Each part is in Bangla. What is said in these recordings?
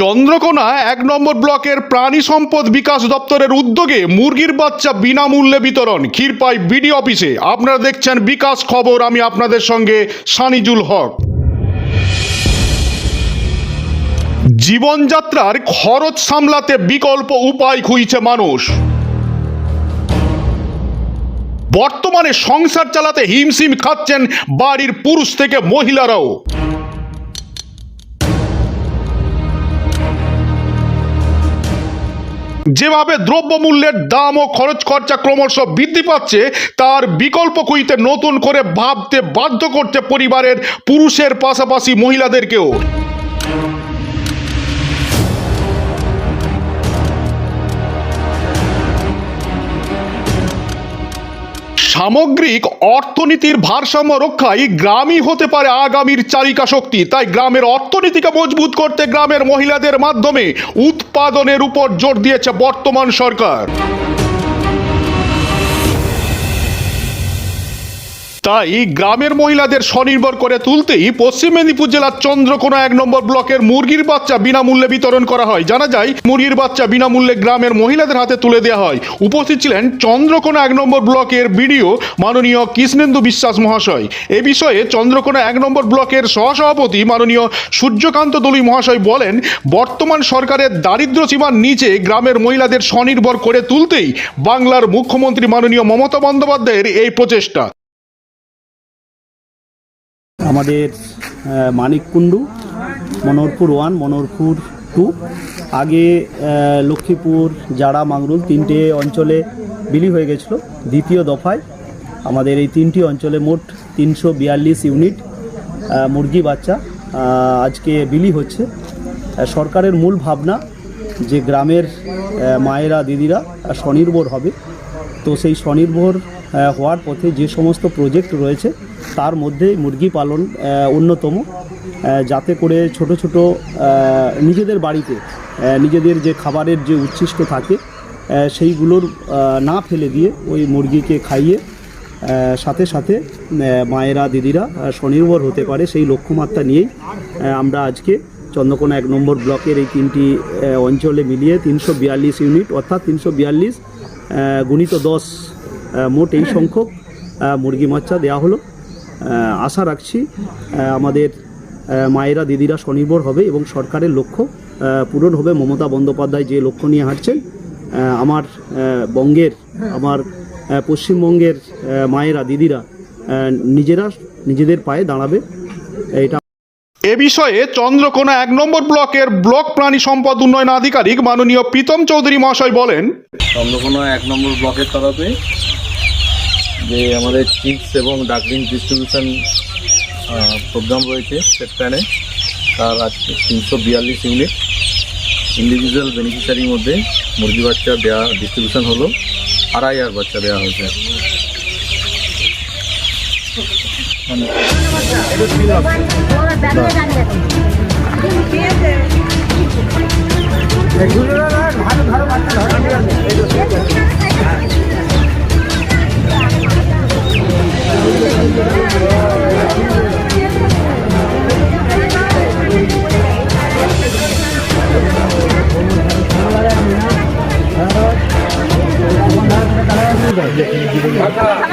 চন্দ্রকোনা এক নম্বর ব্লকের প্রাণী সম্পদ বিকাশ দপ্তরের উদ্যোগে মুরগির বাচ্চা বিনামূল্যে বিতরণ, ক্ষীরপাই বিডি অফিসে। আপনারা দেখছেন বিকাশ খবর, আমি আপনাদের সঙ্গে সানিজুল হক। জীবনযাত্রার খরচ সামলাতে বিকল্প উপায় খুঁজছে মানুষ। বর্তমানে সংসার চালাতে হিমশিম খাচ্ছেন বাড়ির পুরুষ থেকে মহিলারাও। যেভাবে দ্রব্যমূল্যের দাম ও খরচ খরচা ক্রমশ বৃদ্ধি পাচ্ছে, তার বিকল্প খুঁজতে নতুন করে ভাবতে বাধ্য করছে পরিবারের পুরুষের পাশাপাশি মহিলাদেরকেও। সামগ্রিক অর্থনীতির ভারসাম্য রক্ষায় গ্রামই হতে পারে আগামীর চালিকা শক্তি। তাই গ্রামের অর্থনীতিকে মজবুত করতে গ্রামের মহিলাদের মাধ্যমে উৎপাদনের উপর জোর দিয়েছে বর্তমান সরকার। তাই গ্রামের মহিলাদের স্বনির্ভর করে তুলতেই পশ্চিম মেদিনীপুর জেলার চন্দ্রকোনা এক নম্বর ব্লকের মুরগির বাচ্চা বিনামূল্যে বিতরণ করা হয়। জানা যায়, মুরগির বাচ্চা বিনামূল্যে গ্রামের মহিলাদের হাতে তুলে দেওয়া হয়। উপস্থিত ছিলেন চন্দ্রকোনা এক নম্বর ব্লকের বিডিও মাননীয় কৃষ্ণেন্দু বিশ্বাস মহাশয়। এ বিষয়ে চন্দ্রকোনা এক নম্বর ব্লকের সহসভাপতি মাননীয় সূর্যকান্ত দলুই মহাশয় বলেন, বর্তমান সরকারের দারিদ্র সীমার নিচে গ্রামের মহিলাদের স্বনির্ভর করে তুলতেই বাংলার মুখ্যমন্ত্রী মাননীয় মমতা বন্দ্যোপাধ্যায়ের এই প্রচেষ্টা। আমাদের মানিককুণ্ডু মনোহরপুর ওয়ান মনোহরপুর টু আগে লক্ষ্মীপুর জাড়া মাংরুল তিনটে অঞ্চলে বিলি হয়ে গেছিল, দ্বিতীয় দফায়। আমাদের এই তিনটি অঞ্চলে মোট তিনশো বিয়াল্লিশ ইউনিট মুরগি বাচ্চা আজকে বিলি হচ্ছে। সরকারের মূল ভাবনা যে গ্রামের মায়েরা, দিদিরা স্বনির্ভর হবে। তো সেই স্বনির্ভর হওয়ার পথে যে সমস্ত প্রজেক্ট রয়েছে, তার মধ্যে মুরগি পালন অন্যতম। যাতে করে ছোট ছোট নিজেদের বাড়িতে নিজেদের যে খাবারের যে উচ্ছিষ্ট থাকে সেইগুলোর না ফেলে দিয়ে ওই মুরগিকে খাইয়ে সাথে সাথে মায়েরা, দিদিরা স্বনির্ভর হতে পারে সেই লক্ষ্যমাত্রা নিয়েই আমরা আজকে চন্দ্রকোনা এক নম্বর ব্লকের এই তিনটি অঞ্চলে মিলিয়ে তিনশো বিয়াল্লিশ ইউনিট, অর্থাৎ তিনশো বিয়াল্লিশ গুণিত দশ মোট এই সংখ্যক মুরগি বাচ্চা দেওয়া হলো। আশা রাখছি আমাদের মায়েরা, দিদিরা স্বনির্ভর হবে এবং সরকারের লক্ষ্য পূরণ হবে। মমতা বন্দ্যোপাধ্যায় যে লক্ষ্য নিয়ে হাঁটছেন আমার বঙ্গের, আমার পশ্চিমবঙ্গের মায়েরা, দিদিরা নিজেরা, নিজেদের পায়ে দাঁড়াবে। এটা এ বিষয়ে চন্দ্রকোনা এক নম্বর ব্লকের ব্লক প্রাণী সম্পদ উন্নয়ন আধিকারিক মাননীয় প্রীতম চৌধুরী মহাশয় বলেন চন্দ্রকোনা এক নম্বর ব্লকের তরফে যে আমাদের চিপস এবং ডাকলিং ডিস্ট্রিবিউশন প্রোগ্রাম রয়েছে সেখানে তার আজকে তিনশো বিয়াল্লিশ ইউনিট ইন্ডিভিজুয়াল বেনিফিশিয়ারির মধ্যে মুরগি বাচ্চা দেওয়া ডিস্ট্রিবিউশন হলো আড়াই হাজার বাচ্চা দেওয়া হয়েছে। মানে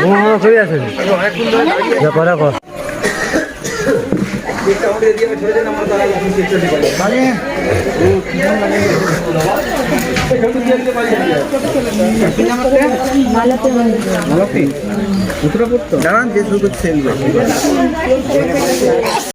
ও ঠিক আছে। যা করা কর। डिस्काउंट एरिया में छोड़ देना हमारा सारा कुछ सिक्स थर्टी पड़ेगा अरे वो कितना लगेगा मालाते मालाते উত্তরাপুর তো দাঁড়ান যে শুধু সেল